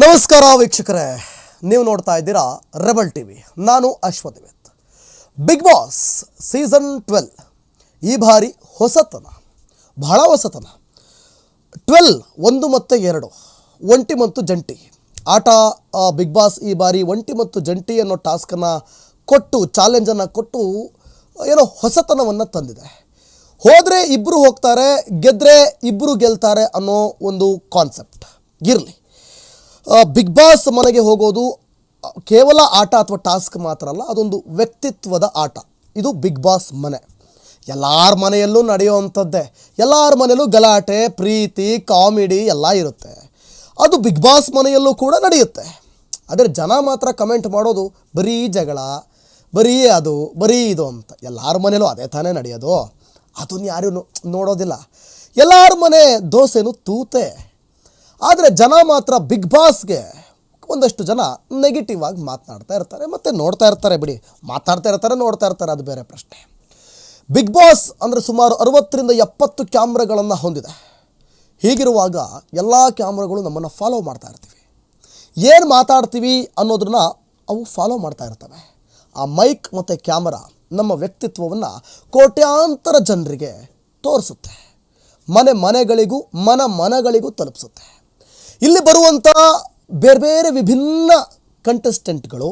ನಮಸ್ಕಾರ ವೀಕ್ಷಕರೇ. ನೀವು ನೋಡ್ತಾ ಇದ್ದೀರಾ ರೆಬಲ್ ಟಿ ವಿ ನಾನು Ashwath big boss season twelve. ಈ ಬಾರಿ ಹೊಸತನ. ಬಹಳ ಹೊಸತನ. ಟ್ವೆಲ್, ಒಂದು ಮತ್ತು ಎರಡು. ಒಂಟಿ ಮತ್ತು ಜಂಟಿ. ಆಟ ಬಿಗ್ ಬಾಸ್ ಈ ಬಾರಿ ಒಂಟಿ ಮತ್ತು ಜಂಟಿ ಅನ್ನೋ ಟಾಸ್ಕನ್ನು ಕೊಟ್ಟು, ಚಾಲೆಂಜನ್ನು ಕೊಟ್ಟು, ಏನೋ ಹೊಸತನವನ್ನು ತಂದಿದೆ. ಹೋದರೆ ಇಬ್ಬರು ಹೋಗ್ತಾರೆ ಗೆದ್ದರೆ ಇಬ್ಬರು ಗೆಲ್ತಾರೆ ಅನ್ನೋ ಒಂದು ಕಾನ್ಸೆಪ್ಟ್. ಇರಲಿ. ಬಿಗ್ ಬಾಸ್ ಮನೆಗೆ ಹೋಗೋದು ಕೇವಲ ಆಟ ಅಥವಾ ಟಾಸ್ಕ್ ಮಾತ್ರ ಅಲ್ಲ, ಅದೊಂದು ವ್ಯಕ್ತಿತ್ವದ ಆಟ. ಇದು ಬಿಗ್ ಬಾಸ್ ಮನೆ. ಎಲ್ಲರ ಮನೆಯಲ್ಲೂ ನಡೆಯುವಂಥದ್ದೇ ಎಲ್ಲರ ಮನೆಯಲ್ಲೂ ಗಲಾಟೆ, ಪ್ರೀತಿ, ಕಾಮಿಡಿ ಎಲ್ಲ ಇರುತ್ತೆ. ಅದು ಬಿಗ್ ಬಾಸ್ ಮನೆಯಲ್ಲೂ ಕೂಡ ನಡೆಯುತ್ತೆ. ಆದರೆ ಜನ ಮಾತ್ರ ಕಮೆಂಟ್ ಮಾಡೋದು, ಬರೀ ಜಗಳ, ಬರೀ ಅದು, ಬರೀ ಇದು ಅಂತ. ಎಲ್ಲರ ಮನೆಯಲ್ಲೂ ಅದೇ ತಾನೇ ನಡೆಯೋದು. ಅದನ್ನು ಯಾರೂ ನೋಡೋದಿಲ್ಲ. ಎಲ್ಲರ ಮನೆ ದೋಸೆನೂ ತೂತೆ. ಆದರೆ ಜನ ಮಾತ್ರ ಬಿಗ್ ಬಾಸ್ಗೆ ಒಂದಷ್ಟು ಜನ ನೆಗೆಟಿವ್ ಆಗಿ ಮಾತನಾಡ್ತಾ ಇರ್ತಾರೆ. ಮತ್ತು ನೋಡ್ತಾ ಇರ್ತಾರೆ ಬಿಡಿ. ಮಾತಾಡ್ತಾ ಇರ್ತಾರೆ, ನೋಡ್ತಾ ಇರ್ತಾರೆ, ಅದು ಬೇರೆ ಪ್ರಶ್ನೆ. ಬಿಗ್ ಬಾಸ್ ಅಂದರೆ ಸುಮಾರು ಅರವತ್ತರಿಂದ ಎಪ್ಪತ್ತು ಕ್ಯಾಮ್ರಾಗಳನ್ನು ಹೊಂದಿದೆ. ಹೀಗಿರುವಾಗ ಎಲ್ಲ ಕ್ಯಾಮ್ರಾಗಳು ನಮ್ಮನ್ನು ಫಾಲೋ ಮಾಡ್ತಾ ಇರ್ತೀವಿ. ಏನು ಮಾತಾಡ್ತೀವಿ ಅನ್ನೋದನ್ನು ಅವು ಫಾಲೋ ಮಾಡ್ತಾ ಇರ್ತವೆ. ಆ ಮೈಕ್ ಮತ್ತು ಕ್ಯಾಮರಾ ನಮ್ಮ ವ್ಯಕ್ತಿತ್ವವನ್ನು ಕೋಟ್ಯಾಂತರ ಜನರಿಗೆ ತೋರಿಸುತ್ತೆ. ಮನೆ ಮನೆಗಳಿಗೂ, ಮನ ಮನಗಳಿಗೂ ತಲುಪಿಸುತ್ತೆ. ಇಲ್ಲಿ ಬರುವಂಥ ಬೇರೆ ಬೇರೆ ವಿಭಿನ್ನ ಕಂಟೆಸ್ಟೆಂಟ್ಗಳು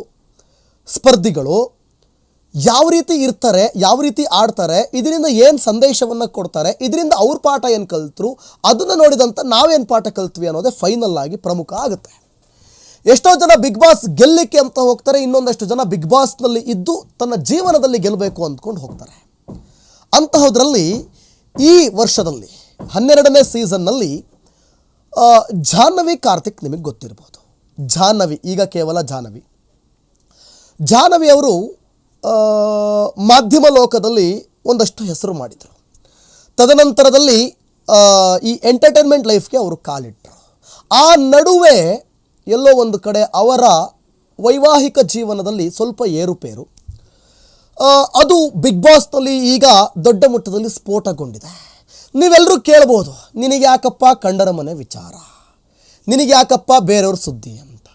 ಸ್ಪರ್ಧಿಗಳು ಯಾವ ರೀತಿ ಇರ್ತಾರೆ, ಯಾವ ರೀತಿ ಆಡ್ತಾರೆ, ಇದರಿಂದ ಏನು ಸಂದೇಶವನ್ನು ಕೊಡ್ತಾರೆ, ಇದರಿಂದ ಅವ್ರ ಪಾಠ ಏನು ಕಲಿತರು, ಅದನ್ನು ನೋಡಿದಂಥ ನಾವೇನು ಪಾಠ ಕಲ್ತ್ವಿ ಅನ್ನೋದೇ ಫೈನಲ್ ಆಗಿ ಪ್ರಮುಖ ಆಗುತ್ತೆ. ಎಷ್ಟೋ ಜನ ಬಿಗ್ ಬಾಸ್ ಗೆಲ್ಲಿಕ್ಕೆ ಅಂತ ಹೋಗ್ತಾರೆ, ಇನ್ನೊಂದಷ್ಟು ಜನ ಬಿಗ್ ಬಾಸ್ನಲ್ಲಿ ಇದ್ದು ತನ್ನ ಜೀವನದಲ್ಲಿ ಗೆಲ್ಲಬೇಕು ಅಂದ್ಕೊಂಡು ಹೋಗ್ತಾರೆ. ಅಂತಹದ್ರಲ್ಲಿ ಈ ವರ್ಷದಲ್ಲಿ, ಹನ್ನೆರಡನೇ ಸೀಸನ್ನಲ್ಲಿ ಜಾಹ್ನವಿ ಕಾರ್ತಿಕ್ ನಿಮಗೆ ಗೊತ್ತಿರ್ಬೋದು. ಜಾಹ್ನವಿ, ಈಗ ಕೇವಲ ಜಾಹ್ನವಿ. ಜಾಹ್ನವಿ ಅವರು ಮಾಧ್ಯಮ ಲೋಕದಲ್ಲಿ ಒಂದಷ್ಟು ಹೆಸರು ಮಾಡಿದರು. ತದನಂತರದಲ್ಲಿ ಈ ಎಂಟರ್ಟೈನ್ಮೆಂಟ್ ಲೈಫ್ಗೆ ಅವರು ಕಾಲಿಟ್ಟರು ಆ ನಡುವೆ ಎಲ್ಲೋ ಒಂದು ಕಡೆ ಅವರ ವೈವಾಹಿಕ ಜೀವನದಲ್ಲಿ ಸ್ವಲ್ಪ ಏರುಪೇರು. ಅದು ಬಿಗ್ ಬಾಸ್ನಲ್ಲಿ ಈಗ ದೊಡ್ಡ ಮಟ್ಟದಲ್ಲಿ ಸ್ಫೋಟಗೊಂಡಿದೆ. ನೀವೆಲ್ಲರೂ ಕೇಳ್ಬೋದು, ನಿನಗೆ ಯಾಕಪ್ಪ ಕಂಡರ ಮನೆ ವಿಚಾರ? ನಿನಗೆ ಯಾಕಪ್ಪ ಬೇರೆಯವ್ರ ಸುದ್ದಿ ಅಂತ?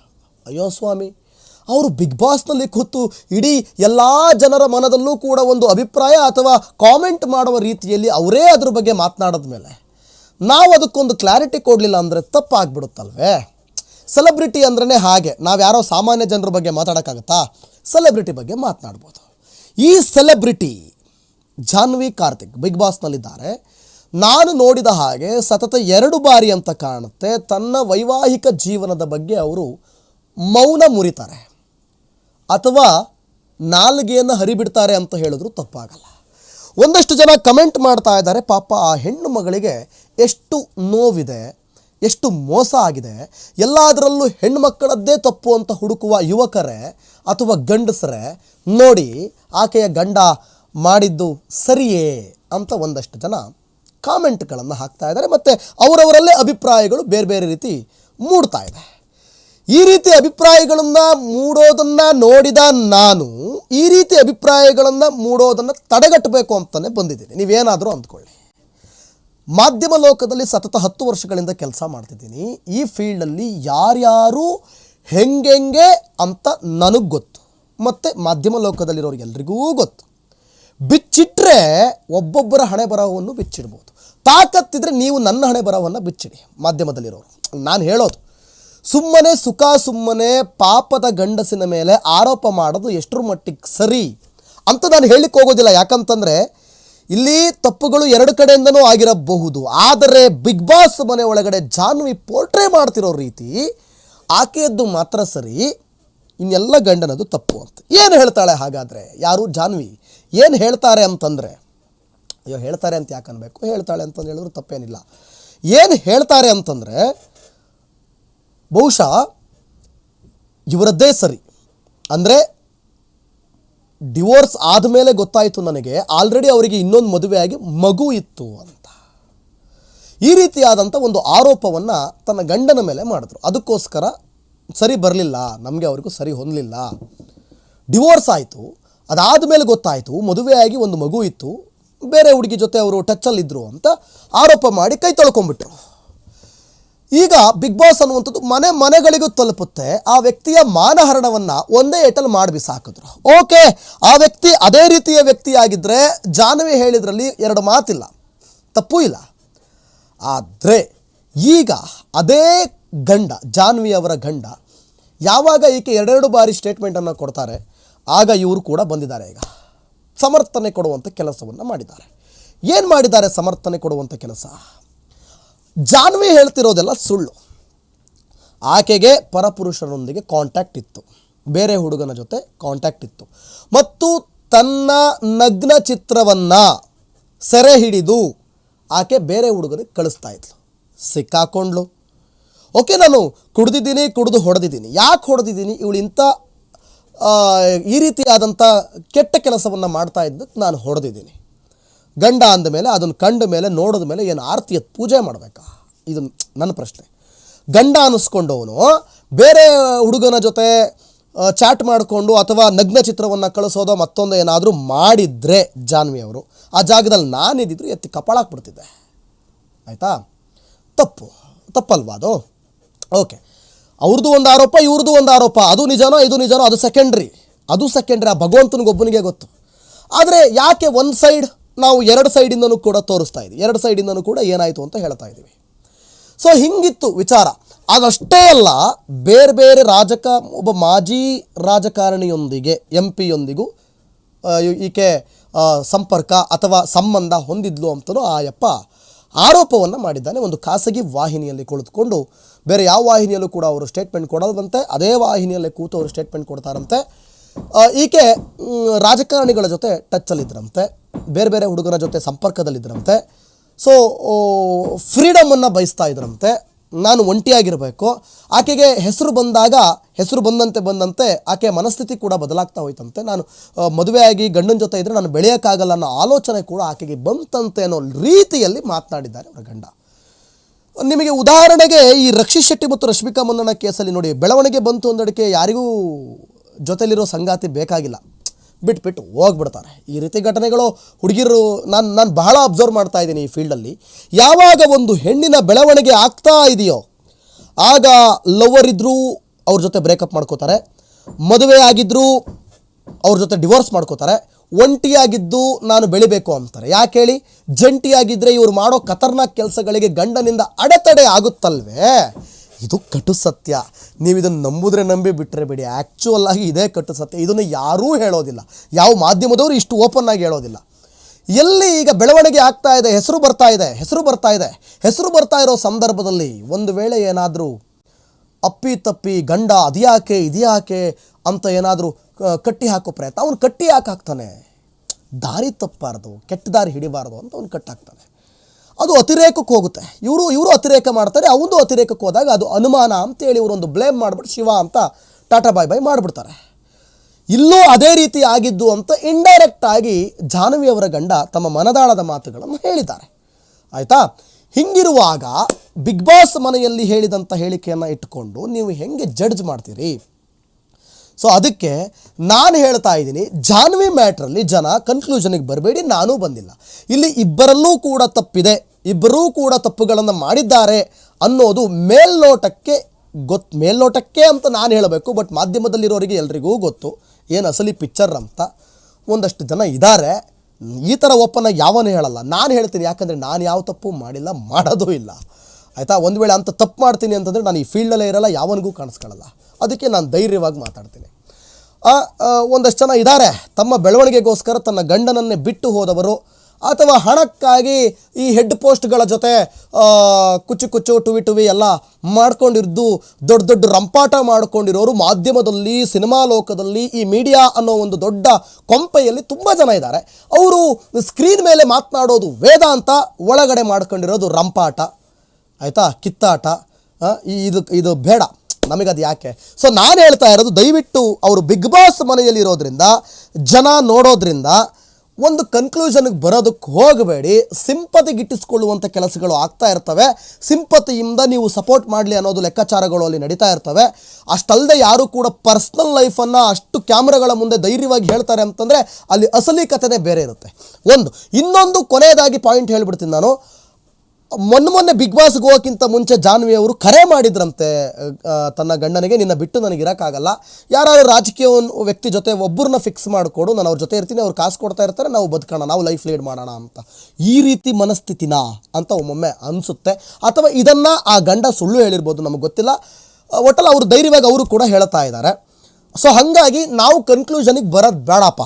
ಅಯ್ಯೋ ಸ್ವಾಮಿ, ಅವರು ಬಿಗ್ ಬಾಸ್ನಲ್ಲಿ ಕೂತು ಇಡೀ ಎಲ್ಲ ಜನರ ಮನದಲ್ಲೂ ಕೂಡ ಒಂದು ಅಭಿಪ್ರಾಯ ಅಥವಾ ಕಾಮೆಂಟ್ ಮಾಡುವ ರೀತಿಯಲ್ಲಿ ಅವರೇ ಅದ್ರ ಬಗ್ಗೆ ಮಾತನಾಡಿದ ಮೇಲೆ ನಾವು ಅದಕ್ಕೊಂದು ಕ್ಲಾರಿಟಿ ಕೊಡಲಿಲ್ಲ ಅಂದರೆ ತಪ್ಪಾಗ್ಬಿಡುತ್ತಲ್ವೇ? ಸೆಲೆಬ್ರಿಟಿ ಅಂದ್ರೇ ಹಾಗೆ, ನಾವು ಯಾರೋ ಸಾಮಾನ್ಯ ಜನರ ಬಗ್ಗೆ ಮಾತಾಡೋಕ್ಕಾಗತ್ತಾ? ಸೆಲೆಬ್ರಿಟಿ ಬಗ್ಗೆ ಮಾತನಾಡ್ಬೋದು. ಈ ಸೆಲೆಬ್ರಿಟಿ ಜಾನ್ವಿ ಕಾರ್ತಿಕ್ ಬಿಗ್ ಬಾಸ್ನಲ್ಲಿದ್ದಾರೆ. ನಾನು ನೋಡಿದ ಹಾಗೆ ಸತತ ಎರಡು ಬಾರಿ ಅಂತ ಕಾಣುತ್ತೆ. ತನ್ನ ವೈವಾಹಿಕ ಜೀವನದ ಬಗ್ಗೆ ಅವರು ಮೌನ ಮುರಿತಾರೆ. ಅಥವಾ ನಾಲ್ಗೆಯನ್ನು ಹರಿಬಿಡ್ತಾರೆ ಅಂತ ಹೇಳಿದ್ರು ತಪ್ಪಾಗಲ್ಲ. ಒಂದಷ್ಟು ಜನ ಕಮೆಂಟ್ ಮಾಡ್ತಾ ಇದ್ದಾರೆ, ಪಾಪ ಆ ಹೆಣ್ಣು ಮಗಳಿಗೆ ಎಷ್ಟು ನೋವಿದೆ, ಎಷ್ಟು ಮೋಸ ಆಗಿದೆ. ಎಲ್ಲದರಲ್ಲೂ ಹೆಣ್ಣು ಮಕ್ಕಳದ್ದೇ ತಪ್ಪು ಅಂತ ಹುಡುಕುವ ಯುವಕರೇ ಅಥವಾ ಗಂಡಸರೇ, ನೋಡಿ ಆಕೆಯ ಗಂಡ ಮಾಡಿದ್ದು ಸರಿಯೇ ಅಂತ ಒಂದಷ್ಟು ಜನ ಕಾಮೆಂಟ್ಗಳನ್ನು ಹಾಕ್ತಾ ಇದ್ದಾರೆ. ಮತ್ತು ಅವರವರಲ್ಲೇ ಅಭಿಪ್ರಾಯಗಳು ಬೇರೆ ಬೇರೆ ರೀತಿ ಮೂಡ್ತಾ ಇದೆ. ಈ ರೀತಿ ಅಭಿಪ್ರಾಯಗಳನ್ನು ಮೂಡೋದನ್ನು ನೋಡಿದ ನಾನು ಈ ರೀತಿ ಅಭಿಪ್ರಾಯಗಳನ್ನು ಮೂಡೋದನ್ನು ತಡೆಗಟ್ಟಬೇಕು ಅಂತಲೇ ಬಂದಿದ್ದೀನಿ. ನೀವೇನಾದರೂ ಅಂದ್ಕೊಳ್ಳಿ. ಮಾಧ್ಯಮ ಲೋಕದಲ್ಲಿ ಸತತ ಹತ್ತು ವರ್ಷಗಳಿಂದ ಕೆಲಸ ಮಾಡ್ತಿದ್ದೀನಿ. ಈ ಫೀಲ್ಡಲ್ಲಿ ಯಾರ್ಯಾರು ಹೆಂಗೆಂಗೆ ಅಂತ ನನಗೆ ಗೊತ್ತು. ಮತ್ತು ಮಾಧ್ಯಮ ಲೋಕದಲ್ಲಿರೋರಿಗೆಲ್ರಿಗೂ ಗೊತ್ತು. ಬಿಚ್ಚಿಟ್ರೆ ಒಬ್ಬೊಬ್ಬರ ಹಣೆ ಬರಹವನ್ನು ಬಿಚ್ಚಿಡ್ಬೋದು. ತಾಕತ್ತಿದ್ರೆ ನೀವು ನನ್ನ ಹಣೆ ಬರವನ್ನು ಬಿಚ್ಚಿಡಿ ಮಾಧ್ಯಮದಲ್ಲಿರೋರು ನಾನು ಹೇಳೋದು, ಸುಮ್ಮನೆ ಸುಖ, ಸುಮ್ಮನೆ ಪಾಪದ ಗಂಡಸಿನ ಮೇಲೆ ಆರೋಪ ಮಾಡೋದು ಎಷ್ಟರ ಮಟ್ಟಿಗೆ ಸರಿ ಅಂತ ನಾನು ಹೇಳಲಿಕ್ಕೆ ಹೋಗೋದಿಲ್ಲ. ಯಾಕಂತಂದರೆ ಇಲ್ಲಿ ತಪ್ಪುಗಳು ಎರಡು ಕಡೆಯಿಂದನೂ ಆಗಿರಬಹುದು. ಆದರೆ ಬಿಗ್ ಬಾಸ್ ಮನೆ ಒಳಗಡೆ ಜಾನ್ವಿ ಪೋರ್ಟ್ರೇ ಮಾಡ್ತಿರೋ ರೀತಿ ಆಕೆಯದ್ದು ಮಾತ್ರ ಸರಿ ಇನ್ನೆಲ್ಲ ಗಂಡನದು ತಪ್ಪು ಅಂತ. ಏನು ಹೇಳ್ತಾಳೆ ಹಾಗಾದರೆ? ಯಾರು ಜಾನ್ವಿ? ಏನು ಹೇಳ್ತಾರೆ ಅಂತಂದರೆ ಅಯ್ಯೋ, ಹೇಳ್ತಾರೆ ಅಂತ ಯಾಕೆ ಅನ್ಬೇಕು? ಹೇಳ್ತಾಳೆ ಅಂತಂದು ಹೇಳಿದ್ರು ತಪ್ಪೇನಿಲ್ಲ. ಏನು ಹೇಳ್ತಾರೆ ಅಂತಂದರೆ, ಬಹುಶಃ ಇವರದ್ದೇ ಸರಿ. ಅಂದರೆ, ಡಿವೋರ್ಸ್ ಆದಮೇಲೆ ಗೊತ್ತಾಯಿತು ನನಗೆ, ಆಲ್ರೆಡಿ ಅವರಿಗೆ ಇನ್ನೊಂದು ಮದುವೆಯಾಗಿ ಮಗು ಇತ್ತು ಅಂತ. ಈ ರೀತಿಯಾದಂಥ ಒಂದು ಆರೋಪವನ್ನು ತನ್ನ ಗಂಡನ ಮೇಲೆ ಮಾಡಿದ್ರು. ಅದಕ್ಕೋಸ್ಕರ ಸರಿ ಬರಲಿಲ್ಲ, ನಮಗೆ ಅವ್ರಿಗೂ ಸರಿ ಹೊಂದಲಿಲ್ಲ. ಡಿವೋರ್ಸ್ ಆಯಿತು ಅದಾದ ಮೇಲೆ ಗೊತ್ತಾಯಿತು, ಮದುವೆಯಾಗಿ ಒಂದು ಮಗು ಇತ್ತು. ಬೇರೆ ಹುಡುಗಿ ಜೊತೆ ಅವರು ಟಚ್ಚಲ್ಲಿದ್ದರು ಅಂತ ಆರೋಪ ಮಾಡಿ ಕೈ ತೊಳ್ಕೊಂಬಿಟ್ರು ಈಗ ಬಿಗ್ ಬಾಸ್ ಅನ್ನುವಂಥದ್ದು ಮನೆ ಮನೆಗಳಿಗೂ ತಲುಪುತ್ತೆ. ಆ ವ್ಯಕ್ತಿಯ ಮಾನಹರಣವನ್ನು ಒಂದೇ ಏಟಲ್ಲಿ ಮಾಡಿ ಸಾಕಿದ್ರು ಓಕೆ, ಆ ವ್ಯಕ್ತಿ ಅದೇ ರೀತಿಯ ವ್ಯಕ್ತಿಯಾಗಿದ್ದರೆ ಜಾನ್ವಿ ಹೇಳಿದ್ರಲ್ಲಿ ಎರಡು ಮಾತಿಲ್ಲ, ತಪ್ಪೂ ಇಲ್ಲ. ಆದರೆ ಈಗ ಅದೇ ಗಂಡ, ಜಾನ್ವಿ ಅವರ ಗಂಡ ಯಾವಾಗ ಈಕೆ ಎರಡೆರಡು ಬಾರಿ ಸ್ಟೇಟ್ಮೆಂಟನ್ನು ಕೊಡ್ತಾರೆ, ಆಗ ಇವರು ಕೂಡ ಬಂದಿದ್ದಾರೆ ಈಗ. ಸಮರ್ಥನೆ ಕೊಡುವಂಥ ಕೆಲಸವನ್ನು ಮಾಡಿದ್ದಾರೆ. ಏನು ಮಾಡಿದ್ದಾರೆ ಸಮರ್ಥನೆ ಕೊಡುವಂಥ ಕೆಲಸ? ಜಾನ್ವಿ ಹೇಳ್ತಿರೋದೆಲ್ಲ ಸುಳ್ಳು. ಆಕೆಗೆ ಪರಪುರುಷರೊಂದಿಗೆ ಕಾಂಟ್ಯಾಕ್ಟ್ ಇತ್ತು. ಬೇರೆ ಹುಡುಗನ ಜೊತೆ ಕಾಂಟ್ಯಾಕ್ಟ್ ಇತ್ತು. ಮತ್ತು ತನ್ನ ನಗ್ನ ಚಿತ್ರವನ್ನು ಸೆರೆ ಹಿಡಿದು ಆಕೆ ಬೇರೆ ಹುಡುಗನಿಗೆ ಕಳಿಸ್ತಾ ಇದ್ಲು. ಸಿಕ್ಕಾಕೊಂಡ್ಲು ಓಕೆ, ನಾನು ಕುಡ್ದಿದ್ದೀನಿ, ಕುಡಿದು ಹೊಡೆದಿದ್ದೀನಿ. ಯಾಕೆ ಹೊಡೆದಿದ್ದೀನಿ? ಇವಳು ಇಂಥ ಈ ರೀತಿಯಾದಂಥ ಕೆಟ್ಟ ಕೆಲಸವನ್ನು ಮಾಡ್ತಾ ಇದ್ದಕ್ಕೆ ನಾನು ಹೊಡೆದಿದ್ದೀನಿ. ಗಂಡ ಅಂದಮೇಲೆ ಅದನ್ನು ಕಂಡ ಮೇಲೆ ನೋಡಿದ ಮೇಲೆ ಏನು ಆರತಿಯ ಪೂಜೆ ಮಾಡಬೇಕಾ? ಇದು ನನ್ನ ಪ್ರಶ್ನೆ. ಗಂಡ ಅನ್ನಿಸ್ಕೊಂಡವನು ಬೇರೆ ಹುಡುಗನ ಜೊತೆ ಚಾಟ್ ಮಾಡಿಕೊಂಡು ಅಥವಾ ನಗ್ನ ಚಿತ್ರವನ್ನು ಕಳಿಸೋದೋ ಮತ್ತೊಂದು ಏನಾದರೂ ಮಾಡಿದರೆ ಜಾನ್ವಿ ಅವರು ಆ ಜಾಗದಲ್ಲಿ ನಾನಿದ್ದಿದ್ರು ಎತ್ತಿ ಕಪಾಳಾಕ್ಬಿಡ್ತಿದ್ದೆ. ಆಯಿತಾ? ತಪ್ಪು. ತಪ್ಪಲ್ವಾ ಅದು? ಓಕೆ. ಅವ್ರದ್ದು ಒಂದು ಆರೋಪ ಇವ್ರದ್ದು ಒಂದು ಆರೋಪ. ಅದು ನಿಜನೋ, ಇದು ನಿಜನೋ, ಅದು ಸೆಕೆಂಡ್ರಿ ಅದು ಸೆಕೆಂಡ್ರಿ ಆ ಭಗವಂತನಿಗೊಬ್ಬನಿಗೆ ಗೊತ್ತು. ಆದರೆ ಯಾಕೆ ಒಂದು ಸೈಡ್ ನಾವು ಎರಡು ಸೈಡಿಂದನೂ ಕೂಡ ತೋರಿಸ್ತಾ ಇದ್ದೀವಿ. ಎರಡು ಸೈಡಿಂದನೂ ಕೂಡ ಏನಾಯಿತು ಅಂತ ಹೇಳ್ತಾ ಇದ್ದೀವಿ. ಸೊ ಹಿಂಗಿತ್ತು ವಿಚಾರ. ಅದಷ್ಟೇ ಅಲ್ಲ, ಬೇರೆ ಬೇರೆ ರಾಜಕ, ಒಬ್ಬ ಮಾಜಿ ರಾಜಕಾರಣಿಯೊಂದಿಗೆ ಎಂ ಪಿಯೊಂದಿಗೂ ಈಕೆ ಸಂಪರ್ಕ ಅಥವಾ ಸಂಬಂಧ ಹೊಂದಿದ್ಲು ಅಂತಲೂ ಆಯಪ್ಪ ಯಪ್ಪ ಆರೋಪವನ್ನು ಮಾಡಿದ್ದಾನೆ. ಒಂದು ಖಾಸಗಿ ವಾಹಿನಿಯಲ್ಲಿ ಕುಳಿತುಕೊಂಡು ಬೇರೆ ಯಾವ ವಾಹಿನಿಯಲ್ಲೂ ಕೂಡ ಅವರು ಸ್ಟೇಟ್ಮೆಂಟ್ ಕೊಡಲ್ವಂತೆ ಅದೇ ವಾಹಿನಿಯಲ್ಲೇ ಕೂತು ಅವರು ಸ್ಟೇಟ್ಮೆಂಟ್ ಕೊಡ್ತಾರಂತೆ. ಈಕೆ ರಾಜಕಾರಣಿಗಳ ಜೊತೆ ಟಚ್ಚಲ್ಲಿದ್ದರಂತೆ ಬೇರೆ ಬೇರೆ ಹುಡುಗರ ಜೊತೆ ಸಂಪರ್ಕದಲ್ಲಿದ್ದರಂತೆ ಸೊ ಫ್ರೀಡಮನ್ನು ಬಯಸ್ತಾ ಇದ್ರಂತೆ. ನಾನು ಒಂಟಿಯಾಗಿರಬೇಕು. ಆಕೆಗೆ ಹೆಸರು ಬಂದಾಗ, ಹೆಸರು ಬಂದಂತೆ ಬಂದಂತೆ ಆಕೆ ಮನಸ್ಥಿತಿ ಕೂಡ ಬದಲಾಗ್ತಾ ಹೋಯ್ತಂತೆ. ನಾನು ಮದುವೆಯಾಗಿ ಗಂಡನ ಜೊತೆ ಇದ್ದರೆ ನಾನು ಬೆಳೆಯೋಕ್ಕಾಗಲ್ಲ ಅನ್ನೋ ಆಲೋಚನೆ ಕೂಡ ಆಕೆಗೆ ಬಂತಂತೆ ಅನ್ನೋ ರೀತಿಯಲ್ಲಿ ಮಾತನಾಡಿದ್ದಾರೆ ಅವರ ಗಂಡ. ನಿಮಗೆ ಉದಾಹರಣೆಗೆ ಈ ರಕ್ಷಿತ್ ಶೆಟ್ಟಿ ಮತ್ತು ರಶ್ಮಿಕಾ ಮಂದಣ್ಣ ಕೇಸಲ್ಲಿ ನೋಡಿ, ಬೆಳವಣಿಗೆ ಬಂತು ಅಂದಡಿಕೆ ಯಾರಿಗೂ ಜೊತೆಯಲ್ಲಿರೋ ಸಂಗಾತಿ ಬೇಕಾಗಿಲ್ಲ. ಬಿಟ್ಬಿಟ್ಟು ಹೋಗ್ಬಿಡ್ತಾರೆ. ಈ ರೀತಿ ಘಟನೆಗಳು ಹುಡುಗಿರು, ನಾನು ನಾನು ಬಹಳ ಅಬ್ಸರ್ವ್ ಮಾಡ್ತಾ ಇದ್ದೀನಿ ಈ ಫೀಲ್ಡಲ್ಲಿ ಯಾವಾಗ ಒಂದು ಹೆಣ್ಣಿನ ಬೆಳವಣಿಗೆ ಆಗ್ತಾ ಇದೆಯೋ, ಆಗ ಲವರ್ ಇದ್ದರೂ ಅವ್ರ ಜೊತೆ ಬ್ರೇಕಪ್ ಮಾಡ್ಕೋತಾರೆ. ಮದುವೆ ಆಗಿದ್ದರೂ ಅವ್ರ ಜೊತೆ ಡಿವೋರ್ಸ್ ಮಾಡ್ಕೋತಾರೆ. ಒಂಟಿಯಾಗಿದ್ದು ನಾನು ಬೆಳಿಬೇಕು ಅಂತಾರೆ. ಯಾಕೆ ಹೇಳಿ? ಜಂಟಿಯಾಗಿದ್ದರೆ ಇವ್ರು ಮಾಡೋ ಖತರ್ನಾಕ್ ಕೆಲಸಗಳಿಗೆ ಗಂಡನಿಂದ ಅಡೆತಡೆ ಆಗುತ್ತಲ್ವೇ? ಇದು ಕಟು ಸತ್ಯ. ನೀವು ಇದನ್ನು ನಂಬುದ್ರೆ ನಂಬಿ ಬಿಟ್ಟರೆ ಬಿಡಿ. ಆ್ಯಕ್ಚುಯಲ್ ಆಗಿ ಇದೇ ಕಟ್ಟು ಸತ್ಯ. ಇದನ್ನು ಯಾರೂ ಹೇಳೋದಿಲ್ಲ. ಯಾವ ಮಾಧ್ಯಮದವರು ಇಷ್ಟು ಓಪನ್ ಆಗಿ ಹೇಳೋದಿಲ್ಲ. ಎಲ್ಲಿ ಈಗ ಬೆಳವಣಿಗೆ ಆಗ್ತಾ ಇದೆ, ಹೆಸರು ಬರ್ತಾ ಇದೆ, ಹೆಸರು ಬರ್ತಾ ಇದೆ, ಹೆಸರು ಬರ್ತಾ ಇರೋ ಸಂದರ್ಭದಲ್ಲಿ ಒಂದು ವೇಳೆ ಏನಾದರೂ ಅಪ್ಪಿ ತಪ್ಪಿ ಗಂಡ ಅದ್ಯಾಕೆ ಇದ್ಯಾಕೆ ಅಂತ ಏನಾದರೂ ಕಟ್ಟಿ ಹಾಕೋ ಪ್ರಯತ್ನ. ಅವನು ಕಟ್ಟಿ ಯಾಕೆ ಹಾಕ್ತಾನೆ? ದಾರಿ ತಪ್ಪಬಾರ್ದು ಕೆಟ್ಟ ದಾರಿ ಹಿಡಿಬಾರ್ದು ಅಂತ ಅವ್ನು ಕಟ್ಟಾಕ್ತಾನೆ ಅದು ಅತಿರೇಕಕ್ಕೆ ಹೋಗುತ್ತೆ. ಇವರು ಇವರು ಅತಿರೇಕ ಮಾಡ್ತಾರೆ ಅವನು ಅತಿರೇಕಕ್ಕೆ ಹೋದಾಗ ಅದು ಅನುಮಾನ ಅಂತೇಳಿ ಇವರೊಂದು ಬ್ಲೇಮ್ ಮಾಡಿಬಿಟ್ಟು ಶಿವ ಅಂತ ಟಾಟಾ ಬಾಯ್ ಬಾಯ್ ಮಾಡಿಬಿಡ್ತಾರೆ. ಇಲ್ಲೂ ಅದೇ ರೀತಿ ಆಗಿದ್ದು ಅಂತ ಇಂಡೈರೆಕ್ಟ್ ಆಗಿ ಜಾಹ್ನವಿ ಅವರ ಗಂಡ ತಮ್ಮ ಮನದಾಳದ ಮಾತುಗಳನ್ನು ಹೇಳಿದ್ದಾರೆ. ಆಯಿತಾ? ಹಿಂಗಿರುವಾಗ ಬಿಗ್ ಬಾಸ್ ಮನೆಯಲ್ಲಿ ಹೇಳಿದಂಥ ಹೇಳಿಕೆಯನ್ನು ಇಟ್ಕೊಂಡು ನೀವು ಹೆಂಗೆ ಜಡ್ಜ್ ಮಾಡ್ತೀರಿ? ಸೊ ಅದಕ್ಕೆ ನಾನು ಹೇಳ್ತಾ ಇದ್ದೀನಿ, ಜಾನ್ವಿ ಮ್ಯಾಟ್ರಲ್ಲಿ ಜನ ಕನ್ಕ್ಲೂಷನಿಗೆ ಬರಬೇಡಿ, ನಾನೂ ಬಂದಿಲ್ಲ. ಇಲ್ಲಿ ಇಬ್ಬರಲ್ಲೂ ಕೂಡ ತಪ್ಪಿದೆ, ಇಬ್ಬರೂ ಕೂಡ ತಪ್ಪುಗಳನ್ನು ಮಾಡಿದ್ದಾರೆ ಅನ್ನೋದು ಮೇಲ್ನೋಟಕ್ಕೆ ಗೊತ್ತು ಮೇಲ್ನೋಟಕ್ಕೆ ಅಂತ ನಾನು ಹೇಳಬೇಕು ಬಟ್ ಮಾಧ್ಯಮದಲ್ಲಿರೋರಿಗೆ ಎಲ್ರಿಗೂ ಗೊತ್ತು, ಏನು ಅಸಲಿ ಪಿಕ್ಚರ್ ಅಂತ. ಒಂದಷ್ಟು ಜನ ಇದ್ದಾರೆ ಈ ಥರ ಯಾವನೂ ಯಾವನು ಹೇಳಲ್ಲ. ನಾನು ಹೇಳ್ತೀನಿ, ಯಾಕಂದರೆ ನಾನು ಯಾವ ತಪ್ಪು ಮಾಡಿಲ್ಲ, ಮಾಡೋದೂ ಇಲ್ಲ. ಆಯಿತಾ? ಒಂದು ವೇಳೆ ಅಂತ ತಪ್ಪು ಮಾಡ್ತೀನಿ ಅಂತಂದರೆ ನಾನು ಈ ಫೀಲ್ಡಲ್ಲೇ ಇರಲ್ಲ, ಯಾವನಿಗೂ ಕಾಣಿಸ್ಕೊಳ್ಳಲ್ಲ ಅದಕ್ಕೆ ನಾನು ಧೈರ್ಯವಾಗಿ ಮಾತಾಡ್ತೀನಿ. ಒಂದಷ್ಟು ಜನ ಇದ್ದಾರೆ. ತಮ್ಮ ಬೆಳವಣಿಗೆಗೋಸ್ಕರ ತನ್ನ ಗಂಡನನ್ನೇ ಬಿಟ್ಟು ಹೋದವರು ಅಥವಾ ಹಣಕ್ಕಾಗಿ ಈ ಹೆಡ್ ಪೋಸ್ಟ್ಗಳ ಜೊತೆ ಕುಚ್ಚು ಕುಚ್ಚು ಟುವಿ ಟುವಿ ಎಲ್ಲ ಮಾಡ್ಕೊಂಡಿದ್ದು, ದೊಡ್ಡ ದೊಡ್ಡ ರಂಪಾಟ ಮಾಡ್ಕೊಂಡಿರೋರು, ಮಾಧ್ಯಮದಲ್ಲಿ, ಸಿನಿಮಾ ಲೋಕದಲ್ಲಿ, ಈ ಮೀಡಿಯಾ ಅನ್ನೋ ಒಂದು ದೊಡ್ಡ ಕೊಂಪೆಯಲ್ಲಿ ತುಂಬ ಜನ ಇದ್ದಾರೆ. ಅವರು ಸ್ಕ್ರೀನ್ ಮೇಲೆ ಮಾತನಾಡೋದು ವೇದಾಂತ ಒಳಗಡೆ ಮಾಡ್ಕೊಂಡಿರೋದು ರಂಪಾಟ. ಆಯಿತಾ? ಕಿತ್ತಾಟ. ಇದು ಇದು ಬೇಡ. ನಮಗದು ಯಾಕೆ? ಸೊ ನಾನು ಹೇಳ್ತಾ ಇರೋದು ದಯವಿಟ್ಟು ಅವರು ಬಿಗ್ ಬಾಸ್ ಮನೆಯಲ್ಲಿ ಇರೋದ್ರಿಂದ, ಜನ ನೋಡೋದ್ರಿಂದ ಒಂದು ಕನ್ಕ್ಲೂಷನ್ಗೆ ಬರೋದಕ್ಕೆ ಹೋಗಬೇಡಿ. ಸಿಂಪತಿ ಗಿಟ್ಟಿಸ್ಕೊಳ್ಳುವಂಥ ಕೆಲಸಗಳು ಆಗ್ತಾ ಇರ್ತವೆ. ಸಿಂಪತಿಯಿಂದ ನೀವು ಸಪೋರ್ಟ್ ಮಾಡಲಿ ಅನ್ನೋದು ಲೆಕ್ಕಾಚಾರಗಳು ಅಲ್ಲಿ ನಡೀತಾ ಇರ್ತವೆ. ಅಷ್ಟಲ್ಲದೆ ಯಾರು ಕೂಡ ಪರ್ಸ್ನಲ್ ಲೈಫನ್ನು ಅಷ್ಟು ಕ್ಯಾಮ್ರಾಗಳ ಮುಂದೆ ಧೈರ್ಯವಾಗಿ ಹೇಳ್ತಾರೆ ಅಂತಂದರೆ ಅಲ್ಲಿ ಅಸಲಿ ಕಥೆನೇ ಬೇರೆ ಇರುತ್ತೆ. ಒಂದು, ಇನ್ನೊಂದು ಕೊನೆಯದಾಗಿ ಪಾಯಿಂಟ್ ಹೇಳ್ಬಿಡ್ತೀನಿ ನಾನು. ಮೊನ್ನೆ ಮೊನ್ನೆ ಬಿಗ್ ಬಾಸ್ಗೆ ಹೋಗೋಕ್ಕಿಂತ ಮುಂಚೆ ಜಾನ್ವಿ ಅವರು ಕರೆ ಮಾಡಿದ್ರಂತೆ ತನ್ನ ಗಂಡನಿಗೆ, ನಿನ್ನ ಬಿಟ್ಟು ನನಗೆ ಇರೋಕ್ಕಾಗಲ್ಲ. ಯಾರಾದ್ರು ರಾಜಕೀಯ ವ್ಯಕ್ತಿ ಜೊತೆ ಒಬ್ಬರನ್ನ ಫಿಕ್ಸ್ ಮಾಡಿಕೊಡು, ನಾನು ಅವ್ರ ಜೊತೆ ಇರ್ತೀನಿ, ಅವ್ರು ಕಾಸು ಕೊಡ್ತಾ ಇರ್ತಾರೆ, ನಾವು ಬದುಕೋಣ, ನಾವು ಲೈಫ್ ಲೀಡ್ ಮಾಡೋಣ ಅಂತ. ಈ ರೀತಿ ಮನಸ್ಥಿತಿನಾ ಅಂತ ಒಮ್ಮೊಮ್ಮೆ ಅನಿಸುತ್ತೆ. ಅಥವಾ ಇದನ್ನು ಆ ಗಂಡ ಸುಳ್ಳು ಹೇಳಿರ್ಬೋದು, ನಮಗೆ ಗೊತ್ತಿಲ್ಲ. ಒಟ್ಟಲ್ಲಿ ಅವರು ಧೈರ್ಯವಾಗಿ ಅವರು ಕೂಡ ಹೇಳ್ತಾ ಇದ್ದಾರೆ. ಸೊ ಹಾಗಾಗಿ ನಾವು ಕನ್ಕ್ಲೂಷನಿಗೆ ಬರೋದು ಬೇಡಪ್ಪ.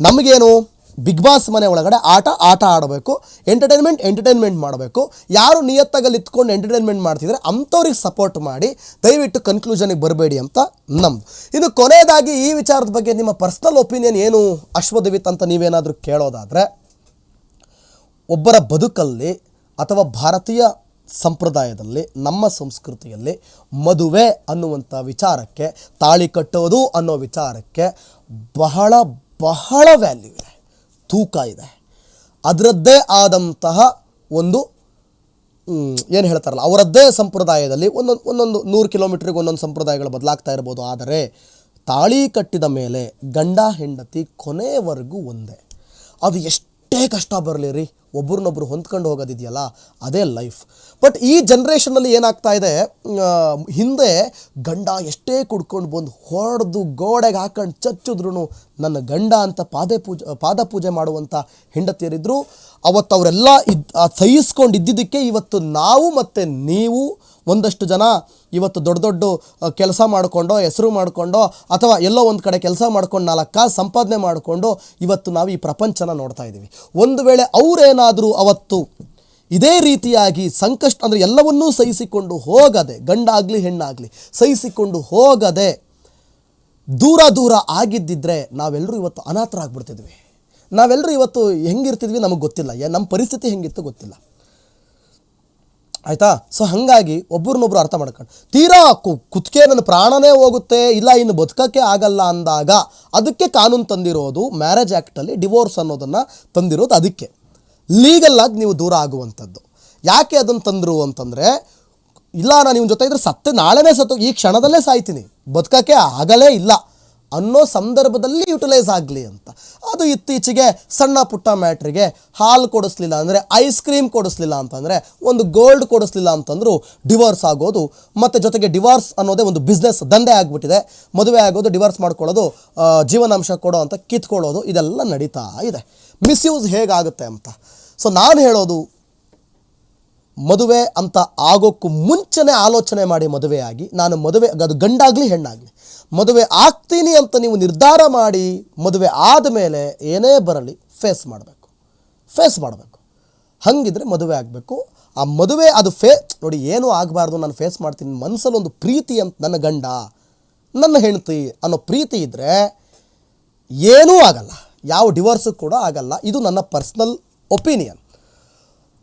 ನಮಗೇನು? ಬಿಗ್ ಬಾಸ್ ಮನೆ ಒಳಗಡೆ ಆಟ ಆಟ ಆಡಬೇಕು ಎಂಟರ್ಟೈನ್ಮೆಂಟ್ ಎಂಟರ್ಟೈನ್ಮೆಂಟ್ ಮಾಡಬೇಕು. ಯಾರು ನಿಯತ್ತಾಗಲ್ಲಿ ಇತ್ಕೊಂಡು ಎಂಟರ್ಟೈನ್ಮೆಂಟ್ ಮಾಡ್ತಿದ್ರೆ ಅಂಥವ್ರಿಗೆ ಸಪೋರ್ಟ್ ಮಾಡಿ, ದಯವಿಟ್ಟು ಕನ್ಕ್ಲೂಷನಿಗೆ ಬರಬೇಡಿ ಅಂತ ನಮ್ಮದು ಇದು ಕೊನೆಯದಾಗಿ ಈ ವಿಚಾರದ ಬಗ್ಗೆ ನಿಮ್ಮ ಪರ್ಸ್ನಲ್ ಒಪಿನಿಯನ್ ಏನು, ಅಶ್ವದವಿತ್ ಅಂತ ನೀವೇನಾದರೂ ಕೇಳೋದಾದರೆ, ಒಬ್ಬರ ಬದುಕಲ್ಲಿ ಅಥವಾ ಭಾರತೀಯ ಸಂಪ್ರದಾಯದಲ್ಲಿ, ನಮ್ಮ ಸಂಸ್ಕೃತಿಯಲ್ಲಿ ಮದುವೆ ಅನ್ನುವಂಥ ವಿಚಾರಕ್ಕೆ, ತಾಳಿ ಕಟ್ಟೋದು ಅನ್ನೋ ವಿಚಾರಕ್ಕೆ ಬಹಳ ಬಹಳ ವ್ಯಾಲ್ಯೂ ಇದೆ. ತೂಕ ಇದೆ. ಅದರದ್ದೇ ಆದಂತಹ ಒಂದು ಏನು ಹೇಳ್ತಾರಲ್ಲ, ಅವರದ್ದೇ ಸಂಪ್ರದಾಯದಲ್ಲಿ ಒಂದೊಂದು ಒಂದೊಂದು ನೂರು ಕಿಲೋಮೀಟ್ರಿಗೆ ಒಂದೊಂದು ಸಂಪ್ರದಾಯಗಳು ಬದಲಾಗ್ತಾ ಇರ್ಬೋದು. ಆದರೆ ತಾಳಿ ಕಟ್ಟಿದ ಮೇಲೆ ಗಂಡ ಹೆಂಡತಿ ಕೊನೆಯವರೆಗೂ ಒಂದೇ. ಅದು ಎಷ್ಟೇ ಕಷ್ಟ ಬರಲಿ ರೀ. ಒಬ್ರನ್ನೊಬ್ರು ಹೊಂದ್ಕೊಂಡು ಹೋಗೋದಿದೆಯಲ್ಲ, ಅದೇ ಲೈಫ್ ಬಟ್ ಈ ಜನ್ರೇಷನಲ್ಲಿ ಏನಾಗ್ತಾ ಇದೆ ಹಿಂದೆ ಗಂಡ ಎಷ್ಟೇ ಕುಡ್ಕೊಂಡು ಬಂದು ಹೊಡೆದು ಗೋಡೆಗೆ ಹಾಕೊಂಡು ಚಚ್ಚಿದ್ರು ನನ್ನ ಗಂಡ ಅಂತ ಪಾದೆ ಪೂಜೆ, ಪಾದ ಪೂಜೆ ಮಾಡುವಂಥ ಹೆಂಡತಿಯರಿದ್ದರು ಅವತ್ತು ಅವರೆಲ್ಲ ಇದ್, ಆ, ಸಹಿಸ್ಕೊಂಡು ಇದ್ದಿದ್ದಕ್ಕೆ ಇವತ್ತು ನಾವು ಮತ್ತು ನೀವು ಒಂದಷ್ಟು ಜನ ಇವತ್ತು ದೊಡ್ಡ ದೊಡ್ಡ ಕೆಲಸ ಮಾಡಿಕೊಂಡೋ, ಹೆಸರು ಮಾಡಿಕೊಂಡೋ, ಅಥವಾ ಎಲ್ಲೋ ಒಂದು ಕಡೆ ಕೆಲಸ ಮಾಡ್ಕೊಂಡು ನಾಲ್ಕು ಕಾಸು ಸಂಪಾದನೆ ಮಾಡಿಕೊಂಡು ಇವತ್ತು ನಾವು ಈ ಪ್ರಪಂಚನ ನೋಡ್ತಾ ಇದ್ದೀವಿ ಒಂದು ವೇಳೆ ಅವರೇನಾದರೂ ಅವತ್ತು ಇದೇ ರೀತಿಯಾಗಿ ಸಂಕಷ್ಟ, ಅಂದರೆ ಎಲ್ಲವನ್ನೂ ಸಹಿಸಿಕೊಂಡು ಹೋಗದೆ, ಗಂಡಾಗಲಿ, ಹೆಣ್ಣಾಗಲಿ, ಸಹಿಸಿಕೊಂಡು ಹೋಗದೆ ದೂರ ದೂರ ಆಗಿದ್ದಿದ್ರೆ ನಾವೆಲ್ಲರೂ ಇವತ್ತು ಅನಾಥರಾಗ್ಬಿಡ್ತಿದ್ವಿ. ನಾವೆಲ್ಲರೂ ಇವತ್ತು ಹೆಂಗಿರ್ತಿದ್ವಿ ನಮಗೆ ಗೊತ್ತಿಲ್ಲ. ನಮ್ಮ ಪರಿಸ್ಥಿತಿ ಹೆಂಗಿತ್ತು ಗೊತ್ತಿಲ್ಲ. ಆಯಿತಾ? ಸೊ ಹಾಗಾಗಿ ಒಬ್ರನ್ನೊಬ್ರು ಅರ್ಥ ಮಾಡ್ಕೊಂಡು, ತೀರಾ ಕು, ಕುತ್ಕೆ ನನ್ನ ಪ್ರಾಣನೇ ಹೋಗುತ್ತೆ, ಇಲ್ಲ ಇನ್ನು ಬದುಕಕ್ಕೆ ಆಗಲ್ಲ ಅಂದಾಗ ಅದಕ್ಕೆ ಕಾನೂನು ತಂದಿರೋದು ಮ್ಯಾರೇಜ್ ಆ್ಯಕ್ಟಲ್ಲಿ ಡಿವೋರ್ಸ್ ಅನ್ನೋದನ್ನು ತಂದಿರೋದು ಅದಕ್ಕೆ. ಲೀಗಲ್ಲಾಗಿ ನೀವು ದೂರ ಆಗುವಂಥದ್ದು. ಯಾಕೆ ಅದನ್ನು ತಂದರು ಅಂತಂದರೆ, ಇಲ್ಲ, ನಾನು ನಿಮ್ಮ ಜೊತೆ ಇದ್ರೆ ಸತ್ತೆ ನಾಳೆನೇ ಸತ್ತು, ಈ ಕ್ಷಣದಲ್ಲೇ ಸಾಯ್ತೀನಿ. ಬದುಕಕ್ಕೆ ಆಗಲೇ ಇಲ್ಲ. ಅನ್ನೋ ಸಂದರ್ಭದಲ್ಲಿ ಯುಟಿಲೈಸ್ ಆಗಲಿ ಅಂತ. ಅದು ಇತ್ತೀಚೆಗೆ ಸಣ್ಣ ಪುಟ್ಟ ಮ್ಯಾಟ್ರಿಗೆ ಹಾಲು ಕೊಡಿಸ್ಲಿಲ್ಲ ಅಂದರೆ, ಐಸ್ ಕ್ರೀಮ್ ಕೊಡಿಸ್ಲಿಲ್ಲ ಅಂತಂದರೆ, ಒಂದು ಗೋಲ್ಡ್ ಕೊಡಿಸ್ಲಿಲ್ಲ ಅಂತಂದರೂ ಡಿವೋರ್ಸ್ ಆಗೋದು. ಮತ್ತು ಜೊತೆಗೆ ಡಿವೋರ್ಸ್ ಅನ್ನೋದೇ ಒಂದು ಬಿಸ್ನೆಸ್ ದಂಧೆ ಆಗಿಬಿಟ್ಟಿದೆ. ಮದುವೆ ಆಗೋದು, ಡಿವೋರ್ಸ್ ಮಾಡ್ಕೊಳ್ಳೋದು ಜೀವನಾಂಶ ಕೊಡೋ ಅಂತ ಕಿತ್ಕೊಳ್ಳೋದು, ಇದೆಲ್ಲ ನಡೀತಾ ಇದೆ. ಮಿಸ್ಯೂಸ್ ಹೇಗಾಗುತ್ತೆ ಅಂತ? ಸೊ, ನಾನು ಹೇಳೋದು, ಮದುವೆ ಅಂತ ಆಗೋಕ್ಕೂ ಮುಂಚೆನೇ ಆಲೋಚನೆ ಮಾಡಿ ಮದುವೆಯಾಗಿ, ನಾನು ಮದುವೆ, ಅದು ಗಂಡಾಗಲಿ ಹೆಣ್ಣಾಗಲಿ ಮದುವೆ ಆಗ್ತೀನಿ ಅಂತ ನೀವು ನಿರ್ಧಾರ ಮಾಡಿ ಮದುವೆ ಆದಮೇಲೆ ಏನೇ ಬರಲಿ ಫೇಸ್ ಮಾಡಬೇಕು. ಫೇಸ್ ಮಾಡಬೇಕು. ಹಾಗಿದ್ರೆ ಮದುವೆ ಆಗಬೇಕು. ಆ ಮದುವೆ ಅದು ಫೇ, ನೋಡಿ ಏನೂ ಆಗಬಾರ್ದು, ನಾನು ಫೇಸ್ ಮಾಡ್ತೀನಿ ಮನಸ್ಸಲ್ಲಿ ಒಂದು ಪ್ರೀತಿ ಅಂತ ನನ್ನ ಗಂಡ, ನನ್ನ ಹೆಂಡತಿ ಅನ್ನೋ ಪ್ರೀತಿ ಇದ್ದರೆ ಏನೂ ಆಗಲ್ಲ. ಯಾವ ಡಿವೋರ್ಸು ಕೂಡ ಆಗಲ್ಲ. ಇದು ನನ್ನ ಪರ್ಸ್ನಲ್ ಒಪಿನಿಯನ್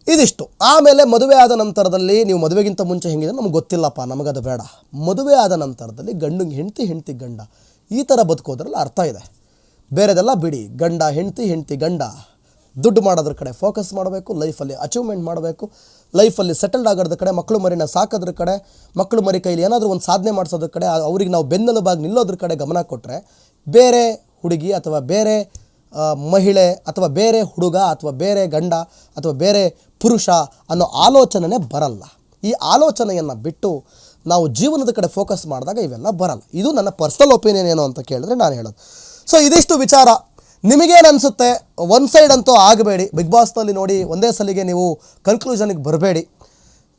ಇದಿಷ್ಟು. ಆಮೇಲೆ ಮದುವೆ ಆದ ನಂತರದಲ್ಲಿ ನೀವು ಮದುವೆಗಿಂತ ಮುಂಚೆ ಹೆಂಗಿದೆ ನಮ್ಗೆ ಗೊತ್ತಿಲ್ಲಪ್ಪ, ನಮಗದು ಬೇಡ. ಮದುವೆ ಆದ ನಂತರದಲ್ಲಿ ಗಂಡು ಹೆಂಡತಿ ಹೆಂಡತಿ ಗಂಡ. ಈ ಥರ ಬದುಕೋದ್ರಲ್ಲಿ ಅರ್ಥ ಇದೆ. ಬೇರೆದೆಲ್ಲ ಬಿಡಿ. ಗಂಡ, ಹೆಂಡತಿ ಹೆಂಡತಿ ಗಂಡ. ದುಡ್ಡು ಮಾಡೋದ್ರ ಕಡೆ ಫೋಕಸ್ ಮಾಡಬೇಕು ಲೈಫಲ್ಲಿ ಅಚೀವ್ಮೆಂಟ್ ಮಾಡಬೇಕು. ಲೈಫಲ್ಲಿ ಸೆಟಲ್ಡ್ ಆಗೋದ್ರ ಕಡೆ, ಮಕ್ಕಳು ಮರಿನ ಸಾಕೋದ್ರ ಕಡೆ, ಮಕ್ಕಳು ಮರಿ ಕೈಲಿ ಏನಾದರೂ ಒಂದು ಸಾಧನೆ ಮಾಡಿಸೋದ್ರ ಕಡೆ, ಅವ್ರಿಗೆ ನಾವು ಬೆನ್ನೆಲುಬಾಗಿ ನಿಲ್ಲೋದ್ರ ಕಡೆ ಗಮನ ಕೊಟ್ಟರೆ ಬೇರೆ ಹುಡುಗಿ ಅಥವಾ ಬೇರೆ ಮಹಿಳೆ ಅಥವಾ ಬೇರೆ ಹುಡುಗ ಅಥವಾ ಬೇರೆ ಗಂಡ ಅಥವಾ ಬೇರೆ ಪುರುಷ ಅನ್ನೋ ಆಲೋಚನೆನೇ ಬರಲ್ಲ. ಈ ಆಲೋಚನೆಯನ್ನು ಬಿಟ್ಟು ನಾವು ಜೀವನದ ಕಡೆ ಫೋಕಸ್ ಮಾಡಿದಾಗ ಇವೆಲ್ಲ ಬರಲ್ಲ. ಇದು ನನ್ನ ಪರ್ಸನಲ್ ಒಪಿನಿಯನ್ ಏನು ಅಂತ ಕೇಳಿದ್ರೆ ನಾನು ಹೇಳೋದು. ಸೊ ಇದಿಷ್ಟು ವಿಚಾರ. ನಿಮಗೇನು ಅನಿಸುತ್ತೆ? ಒನ್ ಸೈಡ್ ಅಂತೂ ಆಗಬೇಡಿ. ಬಿಗ್ ಬಾಸ್ನಲ್ಲಿ ನೋಡಿ ಒಂದೇ ಸಲಿಗೆ ನೀವು ಕನ್ಕ್ಲೂಷನಿಗೆ ಬರಬೇಡಿ.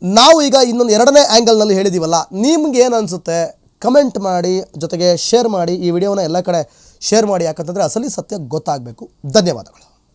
ನಾವು ಈಗ ಇನ್ನೊಂದು ಎರಡನೇ ಆ್ಯಂಗಲ್ನಲ್ಲಿ ಹೇಳಿದ್ದೀವಲ್ಲ ನಿಮ್ಗೆ ಏನು ಅನಿಸುತ್ತೆ? ಕಮೆಂಟ್ ಮಾಡಿ, ಜೊತೆಗೆ ಶೇರ್ ಮಾಡಿ ಈ ವಿಡಿಯೋನ ಎಲ್ಲ ಕಡೆ ಶೇರ್ ಮಾಡಿ ಯಾಕಂತಂದರೆ ಅಸಲಿ ಸತ್ಯ ಗೊತ್ತಾಗಬೇಕು. ಧನ್ಯವಾದಗಳು.